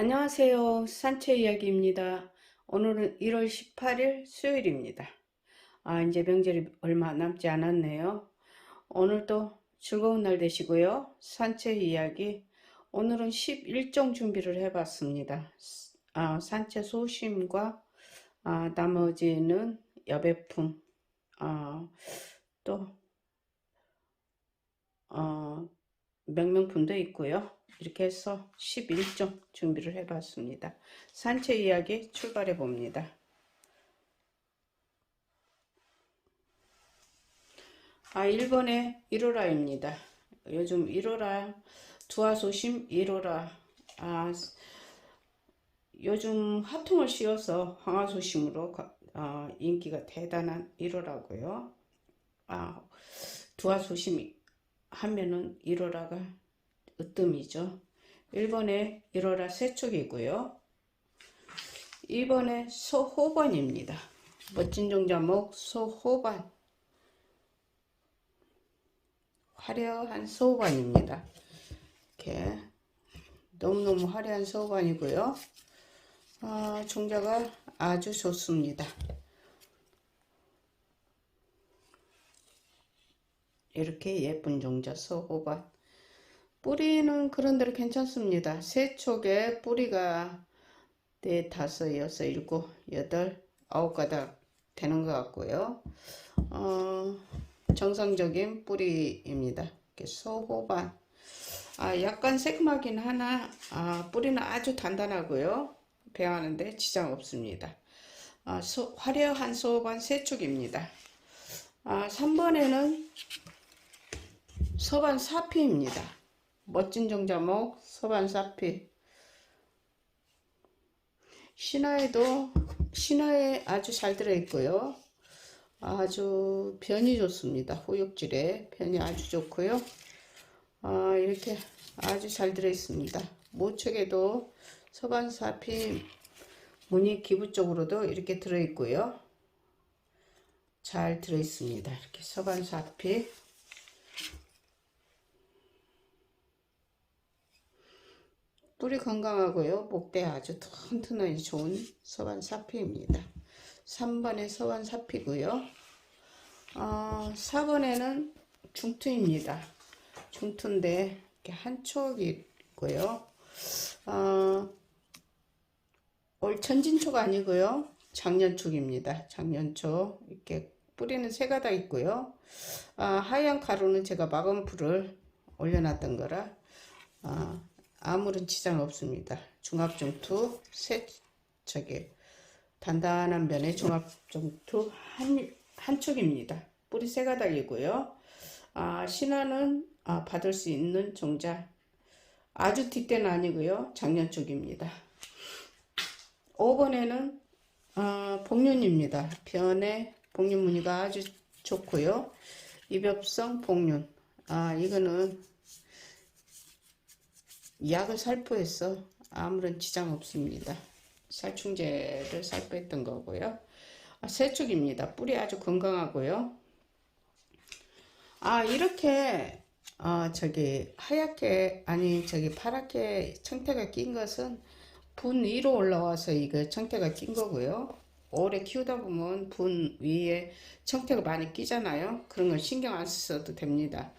안녕하세요. 산채 이야기입니다. 오늘은 1월 18일 수요일입니다. 아, 이제 명절이 얼마 남지 않았네요. 오늘도 즐거운 날 되시고요. 산채 이야기. 오늘은 11종 준비를 해봤습니다. 아, 산채 소심과 아, 나머지는 여배품, 아, 또, 어, 명명품도 있고요. 이렇게 해서 11종 준비를 해봤습니다. 산채 이야기 출발해 봅니다. 아, 1번에 1호라입니다. 요즘 1호라, 두화소심 1호라. 아, 요즘 화통을 씌워서 황화소심으로 어, 인기가 대단한 1호라고요. 아, 두화소심 하면은 1호라가 으뜸이죠. 1번에 1호라 세축이고요. 2번에 소호반입니다. 멋진 종자목 소호반. 화려한 소호반입니다. 이렇게 너무너무 화려한 소호반이고요. 아, 종자가 아주 좋습니다. 이렇게 예쁜 종자 소호반. 뿌리는 그런대로 괜찮습니다. 세 촉에 뿌리가 네, 다섯, 여섯, 일곱, 여덟, 아홉 가닥 되는 것 같고요. 어, 정상적인 뿌리입니다. 이렇게 소호반. 아, 약간 새콤하긴 하나, 아, 뿌리는 아주 단단하고요. 배하는데 지장 없습니다. 아, 소, 화려한 소호반 세 촉입니다. 아, 3번에는 서반 사피입니다. 멋진 정자목 서반 사피. 신화에도 신화에 아주 잘 들어있고요. 아주 변이 좋습니다. 호육질에 변이 아주 좋고요. 아, 이렇게 아주 잘 들어있습니다. 모책에도 서반사피 무늬 기부 쪽으로도 이렇게 들어있고요. 잘 들어있습니다. 이렇게 서반사피 뿌리 건강하고요. 목대 아주 튼튼하니 좋은 서반 사피입니다. 3번에 서반 사피고요. 어, 4번에는 중투입니다. 중투인데 이렇게 한 촉이 있고요. 어, 올 천진초가 아니고요. 작년촉입니다. 작년촉 이렇게 뿌리는 세 가닥 있고요. 아, 하얀 가루는 제가 마검풀을 올려놨던 거라 아, 아무런 지장 없습니다. 중압정투 셋 저기 단단한 면의 중압정투 한, 한 촉입니다. 뿌리 세 가닥이고요. 아, 신화는 아, 받을 수 있는 종자 아주 뒷대는 아니고요. 작년 쪽입니다. 5번에는 아, 복륜입니다. 변의 복륜 무늬가 아주 좋고요. 이벽성 복륜. 아, 이거는 약을 살포해서 아무런 지장 없습니다. 살충제를 살포했던 거고요. 아, 세축입니다. 뿌리 아주 건강하고요. 아 이렇게 어, 저기 하얗게 아니 저기 파랗게 청태가 낀 것은 분 위로 올라와서 이거 청태가 낀 거고요. 오래 키우다 보면 분 위에 청태가 많이 끼잖아요. 그런 건 신경 안 써도 됩니다.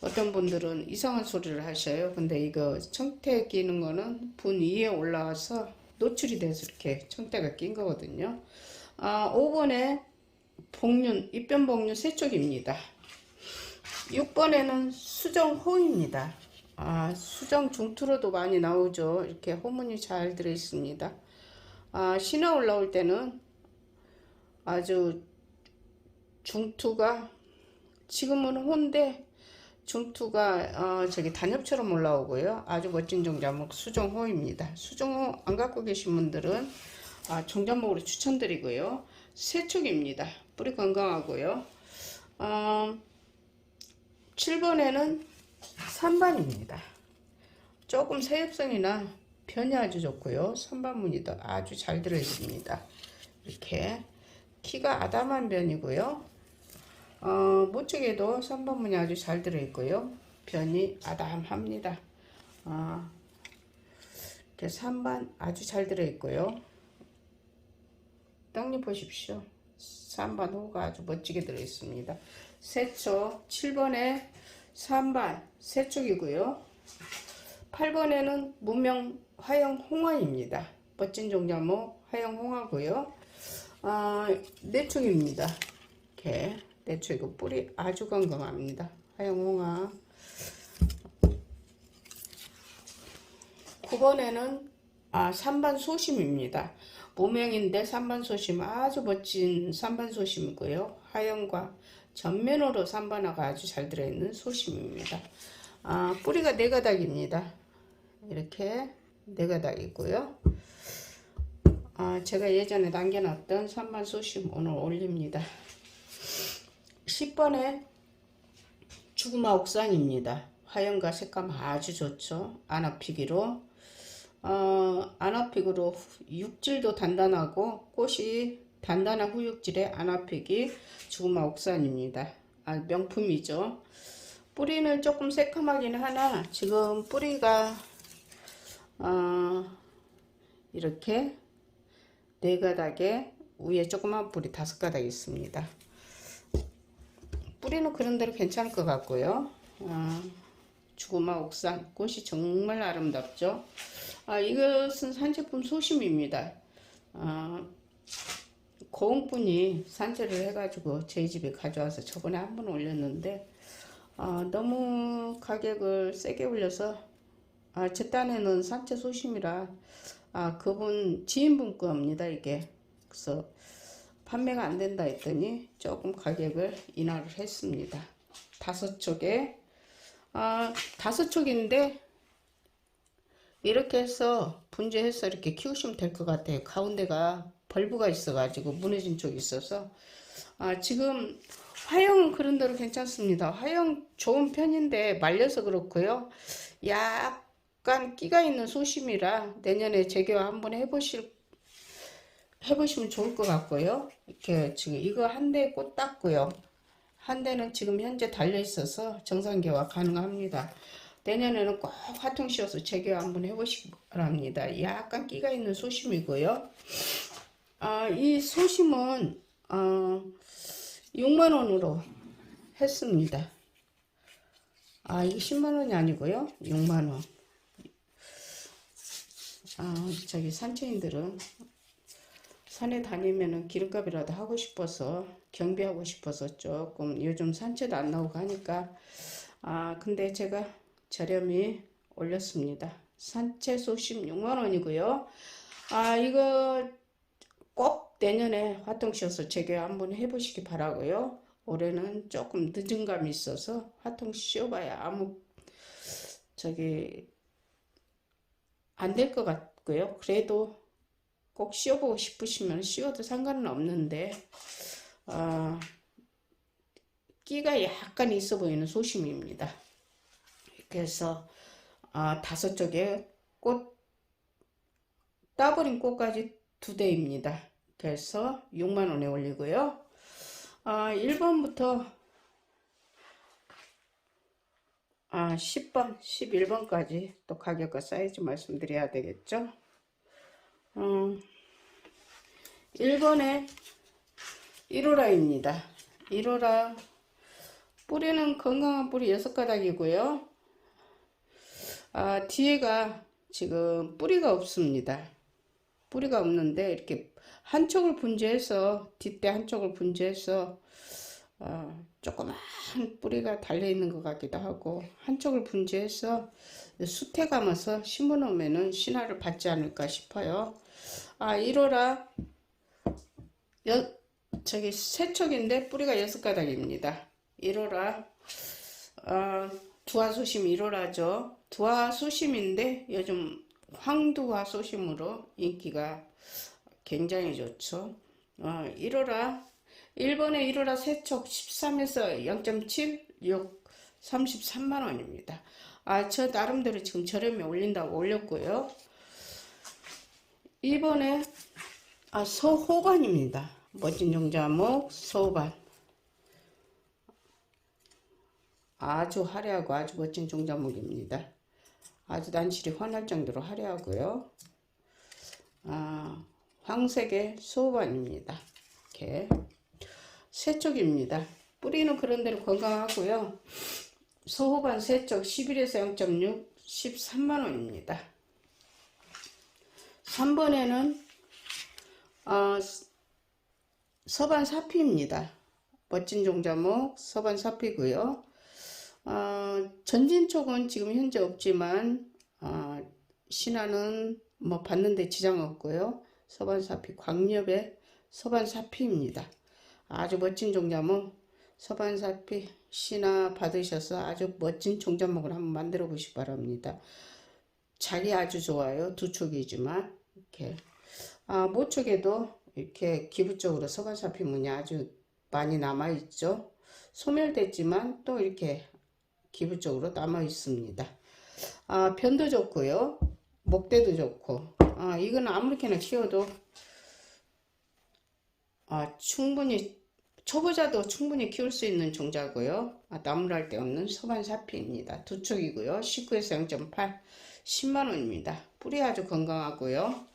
어떤 분들은 이상한 소리를 하셔요. 근데 이거 청태 끼는 거는 분 위에 올라와서 노출이 돼서 이렇게 청태가 낀 거거든요. 아, 5번에 복륜, 입변 복륜 세쪽입니다. 6번에는 수정호입니다. 아, 수정 중투로도 많이 나오죠. 이렇게 호문이 잘 들어있습니다. 아, 신화 올라올 때는 아주 중투가 지금은 혼데 중투가 어, 저기 단엽처럼 올라오고요. 아주 멋진 종자목 수정호입니다. 수정호 안 갖고 계신 분들은 아, 종자목으로 추천드리고요. 세축입니다. 뿌리 건강하고요. 어, 7번에는 3반입니다. 조금 새엽성이나 변이 아주 좋고요. 3반 무늬도 아주 잘 들어있습니다. 이렇게 키가 아담한 변이고요. 어, 모쪽에도 3번 무늬 아주 잘 들어있고요. 변이 아담합니다. 어, 이렇게 3반 아주 잘 들어있고요. 떡잎 보십시오. 3반 호가 아주 멋지게 들어있습니다. 세촉 7번에 3반 세촉이고요. 8번에는 무명 화영 홍화입니다. 멋진 종자목 화영 홍화고요. 아, 내축입니다. 이렇게 내축이고 뿌리 아주 건강합니다. 화영 홍화 9번에는 아, 3반 소심입니다. 무명인데 3반 소심 아주 멋진 3반 소심이고요. 하영과 전면으로 3반화가 아주 잘 들어있는 소심입니다. 아, 뿌리가 네 가닥입니다. 이렇게 네 가닥이고요. 아, 제가 예전에 남겨놨던 3반 소심 오늘 올립니다. 10번에 죽음아 옥산입니다. 화영과 색감 아주 좋죠. 안아피기로 어, 안아픽으로 육질도 단단하고 꽃이 단단한 후육질의 안아픽이 죽음아 옥산입니다. 아, 명품이죠. 뿌리는 조금 새까마긴 하나 지금 뿌리가 어, 이렇게 네 가닥에 위에 조그만 뿌리 다섯 가닥 있습니다. 뿌리는 그런 대로 괜찮을 것 같고요. 어, 죽음아 옥산 꽃이 정말 아름답죠. 아, 이것은 산제품 소심입니다. 아, 고흥분이 산재를 해가지고 저희 집에 가져와서 저번에 한 번 올렸는데 아, 너무 가격을 세게 올려서 아, 제 딴에는 산채 소심이라 아, 그분 지인분 겁니다 이게 그래서 판매가 안 된다 했더니 조금 가격을 인하를 했습니다 다섯 촉에 아, 다섯 촉인데 이렇게 해서 분재해서 이렇게 키우시면 될 것 같아요. 가운데가 벌브가 있어가지고 무너진 쪽이 있어서 아, 지금 화형은 그런 대로 괜찮습니다. 화형 좋은 편인데 말려서 그렇고요. 약간 끼가 있는 소심이라 내년에 재개화 한번 해보실 해보시면 좋을 것 같고요. 이렇게 지금 이거 한대꽃 땄고요. 한 대는 지금 현재 달려 있어서 정상개화 가능합니다. 내년에는 꼭 화통 씌워서 재개화 한번 해보시기 바랍니다. 약간 끼가 있는 소심이고요. 아, 이 소심은 어, 6만원으로 했습니다. 아, 이게 10만원이 아니고요. 6만원. 아, 저기 산채인들은 산에 다니면은 기름값이라도 하고 싶어서 경비하고 싶어서 조금 요즘 산채도 안 나오고 하니까 아 근데 제가 저렴히 올렸습니다. 산채 소심 6만원이고요. 아 이거 꼭 내년에 화통 씌워서 재개화 한번 해보시기 바라고요. 올해는 조금 늦은 감이 있어서 화통 씌워봐야 아무 저기 안 될 것 같고요. 그래도 꼭 씌워보고 싶으시면 씌워도 상관은 없는데 어, 끼가 약간 있어 보이는 소심입니다. 그래서 어, 다섯 쪽에 꽃 따버린 꽃까지 두 대입니다. 그래서 6만원에 올리고요. 어, 1번부터 아, 10번, 11번까지 또 가격과 사이즈 말씀드려야 되겠죠? 음, 1번에 1호라입니다. 1호라 뿌리는 건강한 뿌리 6가닥이고요. 아, 뒤에가 지금 뿌리가 없습니다. 뿌리가 없는데 이렇게 한쪽을 분재해서 뒷대 한쪽을 분재해서 어, 조그만 뿌리가 달려 있는 것 같기도 하고 한쪽을 분재해서 숯에 감아서 심어 놓으면은 신화를 받지 않을까 싶어요. 아 1호라 여, 저기 세척인데 뿌리가 여섯 가닥입니다. 1호라 어, 두화소심 1호라죠. 두화소심인데 요즘 황두화 소심으로 인기가 굉장히 좋죠. 어, 1호라 1번에 1호라 세척 13에서 0.7, 6, 33만원입니다. 아, 저 나름대로 지금 저렴에 올린다고 올렸고요. 2번에 아, 서호반입니다. 멋진 종자목 서호반. 아주 화려하고 아주 멋진 종자목입니다. 아주 난실이 환할 정도로 화려하고요. 아, 황색의 소반입니다. 이렇게 세쪽입니다. 뿌리는 그런 대로 건강하고요. 소호반 세쪽 11에서 0.6 13만원입니다. 3번에는 어, 서반 사피입니다. 멋진 종자목 서반 사피고요. 어, 전진 쪽은 지금 현재 없지만 어, 신화는 뭐 받는데 지장 없고요. 서반 사피 광엽의 서반 사피입니다. 아주 멋진 종자목 서반 사피 신화 받으셔서 아주 멋진 종자목을 한번 만들어 보시기 바랍니다. 자리 아주 좋아요. 두 촉이지만 이렇게 아, 모촉에도 이렇게 기부적으로 서반 사피 문이 아주 많이 남아 있죠. 소멸됐지만 또 이렇게 기부적으로 남아 있습니다. 아, 변도 좋고요. 목대도 좋고. 아, 이건 아무렇게나 키워도 아, 충분히 초보자도 충분히 키울 수 있는 종자고요. 아, 나무랄 데 없는 서반사피입니다. 두 쪽이고요. 19에서 0.8 10만원입니다. 뿌리 아주 건강하고요.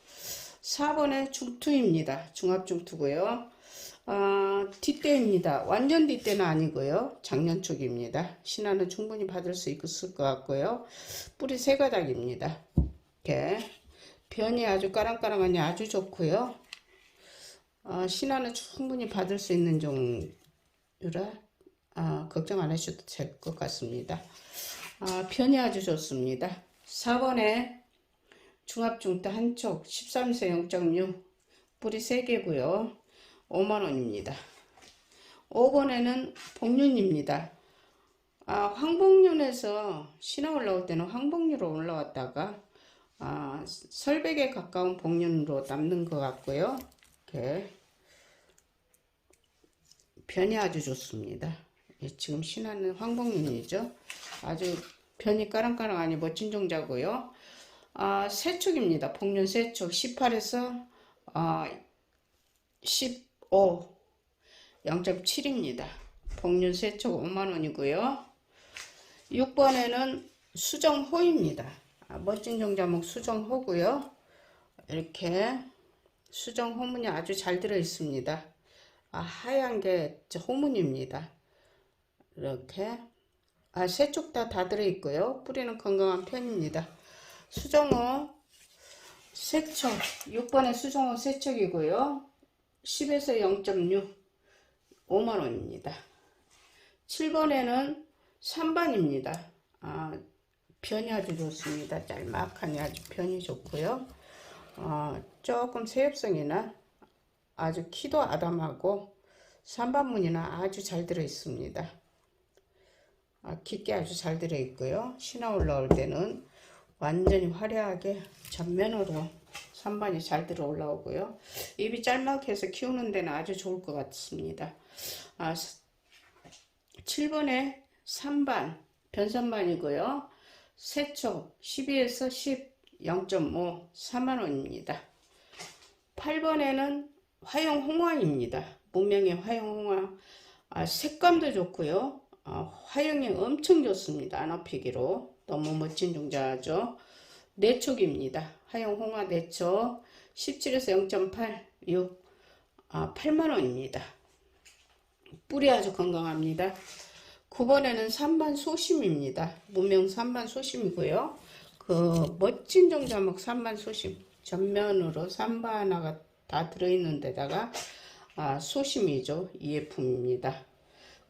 4번에 중투입니다. 중합중투고요. 아, 뒷대입니다. 완전 뒷대는 아니고요. 작년 쪽입니다. 신화는 충분히 받을 수 있을 것 같고요. 뿌리 세 가닥입니다. 이렇게 변이 아주 까랑까랑하니 아주 좋고요. 어, 신화는 충분히 받을 수 있는 종류라 아, 걱정 안 하셔도 될 것 같습니다. 아, 편이 아주 좋습니다. 4번에 중합중대 한쪽 13세 0.6 뿌리 3개고요. 5만원입니다. 5번에는 복륜입니다. 아, 황복륜에서 신화 올라올 때는 황복륜으로 올라왔다가 아, 설백에 가까운 복륜으로 남는 것 같고요. 이렇게 변이 아주 좋습니다. 예, 지금 신화는 황복륜이죠. 아주 변이 까랑까랑하니 멋진 종자고요. 아, 세축입니다. 복륜 세축 18에서 아, 15 0.7입니다. 복륜 세축 5만원이고요. 6번에는 수정호입니다. 아, 멋진 종자목 수정호고요. 이렇게 수정 호문이 아주 잘 들어 있습니다. 아, 하얀 게 호문입니다. 이렇게 아, 세 쪽 다 다 들어 있고요. 뿌리는 건강한 편입니다. 수정호 세척 6번에 수정호 세척이고요. 10에서 0.6 5만원입니다. 7번에는 3반입니다. 아, 변이 아주 좋습니다. 짤막하니 아주 변이 좋고요. 어, 조금 세엽성이나 아주 키도 아담하고 산반문이나 아주 잘 들어 있습니다. 아, 깊게 아주 잘 들어 있고요. 신화 올 라올 때는 완전히 화려하게 전면으로 산반이 잘 들어 올라오고요. 입이 짤막해서 키우는 데는 아주 좋을 것 같습니다. 아, 7번에 3반 변산반이고요. 세초 12에서 10 0.5 4만원입니다. 8번에는 화용 홍화입니다. 문명의 화용 홍화 아, 색감도 좋고요. 아, 화용이 엄청 좋습니다. 안아피기로 너무 멋진 종자죠. 내촉입니다. 화용 홍화 내촉 17에서 0.8 6 아, 8만원입니다. 뿌리 아주 건강합니다. 9번에는 3반 소심입니다. 문명 3반 소심이고요. 그 멋진 종자목 3반 소심 전면으로 3반 하나가 다 들어있는 데다가 아, 소심이죠. EF입니다.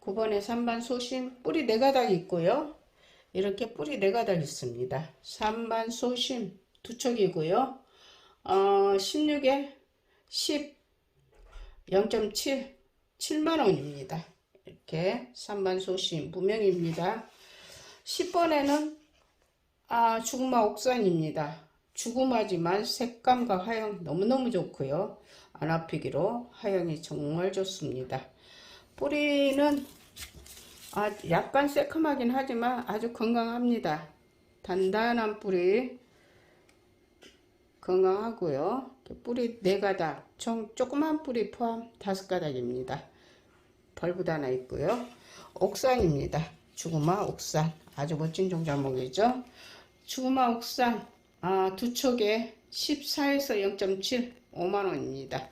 9번에 3반 소심 뿌리 4가닥 있고요. 이렇게 뿌리 4가닥 있습니다. 3반 소심 두 척이고요. 어, 16에 10 0.7 7만원입니다. 이렇게 3반 소심 무명입니다. 10번에는 아, 죽음아 옥산입니다. 죽음하지만 색감과 하영 너무너무 좋고요. 안 아프기로 하영이 정말 좋습니다. 뿌리는 아, 약간 새콤하긴 하지만 아주 건강합니다. 단단한 뿌리 건강하고요. 뿌리 4가닥, 총 조그만 뿌리 포함 5가닥입니다. 벌브 하나 있고요. 옥산입니다. 죽음아 옥산 아주 멋진 종자목이죠. 주마 옥산 아, 두 촉에 14에서 0.7 5만원입니다.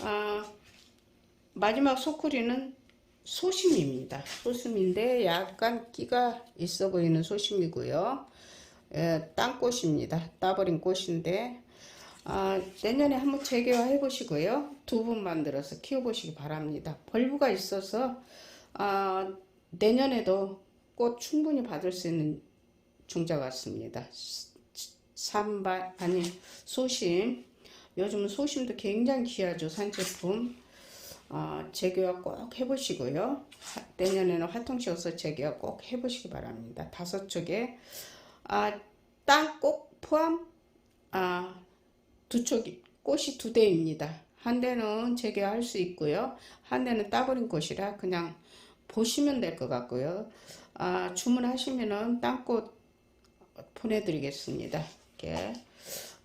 아, 마지막 소쿠리는 소심입니다. 소심인데 약간 끼가 있어 보이는 소심이고요. 예, 땅꽃입니다. 따버린 꽃인데 아, 내년에 한번 재개화해 보시고요. 두 분 만들어서 키워 보시기 바랍니다. 벌브가 있어서 아, 내년에도 꽃 충분히 받을 수 있는 종자 같습니다. 산발 아니 소심 요즘은 소심도 굉장히 귀하죠 산제품 어, 재개화 꼭 해보시고요. 하- 내년에는 화통시어서 재개화 꼭 해보시기 바랍니다. 다섯 쪽에 아, 땅꼭 포함 아, 두 촉이 꽃이 두 대입니다. 한 대는 재개화할 수 있고요. 한 대는 따버린 꽃이라 그냥 보시면 될 것 같고요. 아, 주문하시면은 땅꽃 보내드리겠습니다. 이렇게.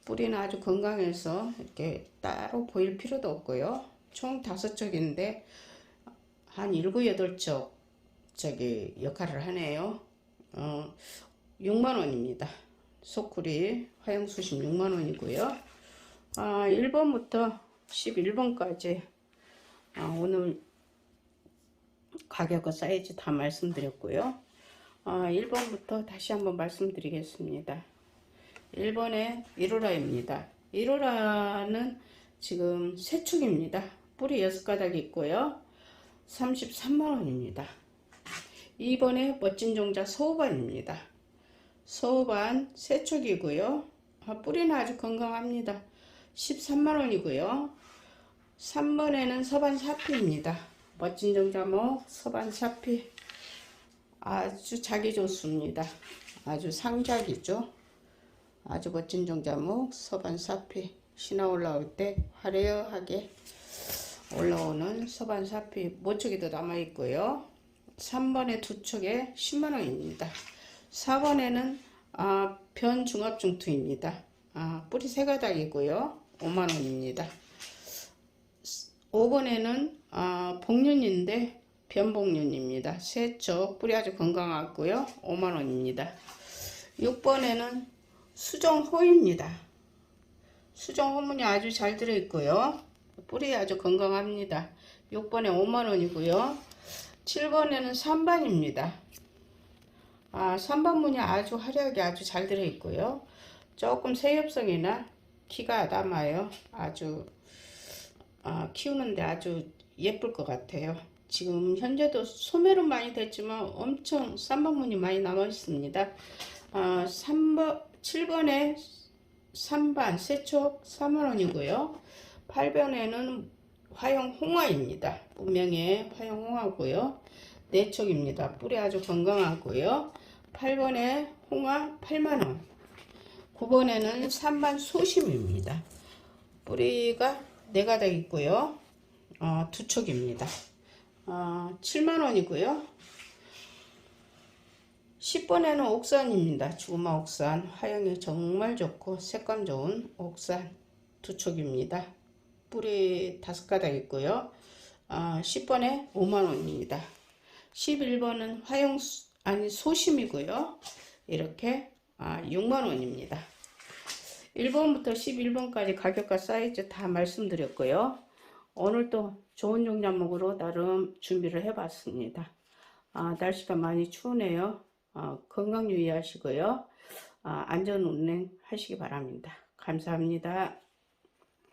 뿌리는 아주 건강해서 이렇게 따로 보일 필요도 없고요. 총 다섯 쪽인데 한 일곱 여덟 쪽 저기 역할을 하네요. 어, 6만 원입니다. 소쿠리 화영수심 6만 원이고요. 아, 1번부터 11번까지 아, 오늘 가격과 사이즈 다 말씀드렸고요. 아, 1번부터 다시 한번 말씀드리겠습니다. 1번에 1호라입니다. 1호라는 지금 세 축입니다. 뿌리 6가닥 있고요. 33만원입니다. 2번에 멋진 종자 소반입니다. 소반 세축이고요. 아, 뿌리는 아주 건강합니다. 13만원이고요. 3번에는 서반 사피입니다. 멋진 종자목 서반 사피 아주 자기 좋습니다. 아주 상작이죠. 아주 멋진 종자목 서반 사피 신화 올라올 때 화려하게 올라오는 서반 사피 모촉이도 남아 있고요. 3번에 두 촉에 10만 원입니다. 4번에는 아, 변중합중투입니다. 아, 뿌리 세 가닥이고요. 5만 원입니다. 5번에는 아, 복륜인데 변복륜입니다. 세쪽 뿌리 아주 건강하고요. 5만 원입니다. 6번에는 수정호입니다. 수정호문이 아주 잘 들어있고요. 뿌리 아주 건강합니다. 6번에 5만 원이고요. 7번에는 3반입니다. 아, 3번 문이 아주 화려하게 아주 잘 들어있고요. 조금 세엽성이나 키가 남아요. 아주 아, 키우는데 아주 예쁠 것 같아요. 지금 현재도 소멸은 많이 됐지만 엄청 쌈방문이 많이 남아 있습니다. 아, 3번, 7번에 3반 세촉 3만원이고요. 8번에는 화형 홍화입니다. 분명히 화형 홍화고요. 내촉입니다. 뿌리 아주 건강하고요. 8번에 홍화 8만원. 9번에는 3반 소심입니다. 뿌리가 네 가닥 있고요. 어, 두 촉입니다. 어, 7만원이고요. 10번에는 옥산입니다. 주마 옥산. 화형이 정말 좋고 색감 좋은 옥산 두 촉입니다. 뿌리 다섯 가닥 있고요. 어, 10번에 5만원입니다. 11번은 화형 수- 아니 소심이고요. 이렇게 아, 6만원입니다. 1번부터 11번까지 가격과 사이즈 다 말씀드렸고요. 오늘 또 좋은 종자목으로 나름 준비를 해봤습니다. 아, 날씨가 많이 추우네요. 아, 건강 유의하시고요. 아, 안전 운행 하시기 바랍니다. 감사합니다.